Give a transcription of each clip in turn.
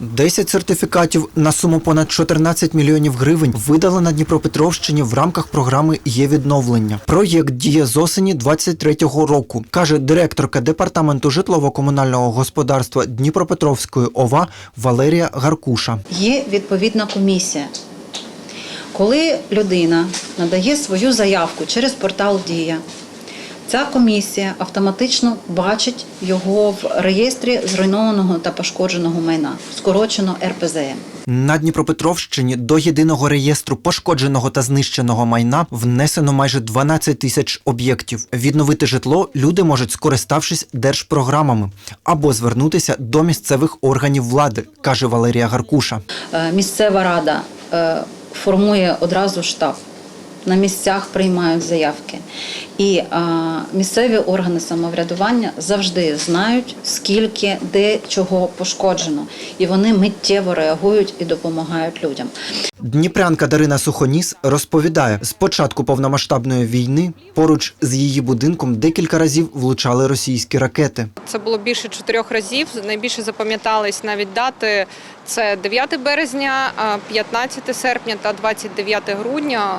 10 сертифікатів на суму понад 14 мільйонів гривень видали на Дніпропетровщині в рамках програми є відновлення. Проєкт діє з осені 23-го року, каже директорка департаменту житлово-комунального господарства Дніпропетровської ОВА Валерія Гаркуша. Є відповідна комісія. Коли людина надає свою заявку через портал Дія, ця комісія автоматично бачить його в реєстрі зруйнованого та пошкодженого майна, скорочено РПЗМ. На Дніпропетровщині до єдиного реєстру пошкодженого та знищеного майна внесено майже 12 тисяч об'єктів. Відновити житло люди можуть, скориставшись держпрограмами, або звернутися до місцевих органів влади, каже Валерія Гаркуша. Е, Місцева рада е, формує одразу штаб. На місцях приймають заявки. І е, місцеві органи самоврядування завжди знають, скільки де чого пошкоджено. І вони миттєво реагують і допомагають людям. Дніпрянка Дарина Сухоніс розповідає, з початку повномасштабної війни поруч з її будинком декілька разів влучали російські ракети. Це було більше чотирьох разів. Найбільше запам'ятались навіть дати. Це 9 березня, а 15 серпня та 29 грудня.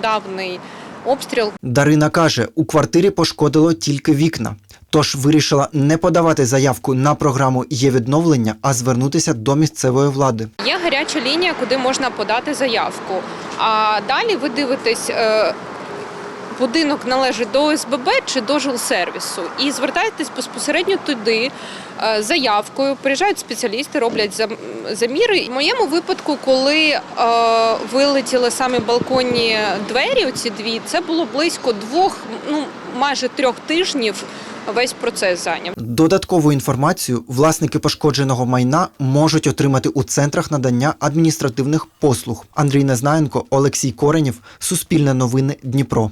Нещодавний обстріл. Дарина каже, у квартирі пошкодило тільки вікна. Тож вирішила не подавати заявку на програму є відновлення, а звернутися до місцевої влади. Є гаряча лінія, куди можна подати заявку. А далі ви дивитесь. Будинок належить до ОСББ чи до жилсервісу, і звертаєтесь безпосередньо туди е, заявкою. Приїжджають спеціалісти, роблять заміри. В моєму випадку, коли е, вилетіли самі балконні двері, оці дві, це було близько двох, ну майже трьох тижнів. Весь процес зайняв. Додаткову інформацію власники пошкодженого майна можуть отримати у центрах надання адміністративних послуг. Андрій Незнаєнко, Олексій Коренєв, Суспільне новини, Дніпро.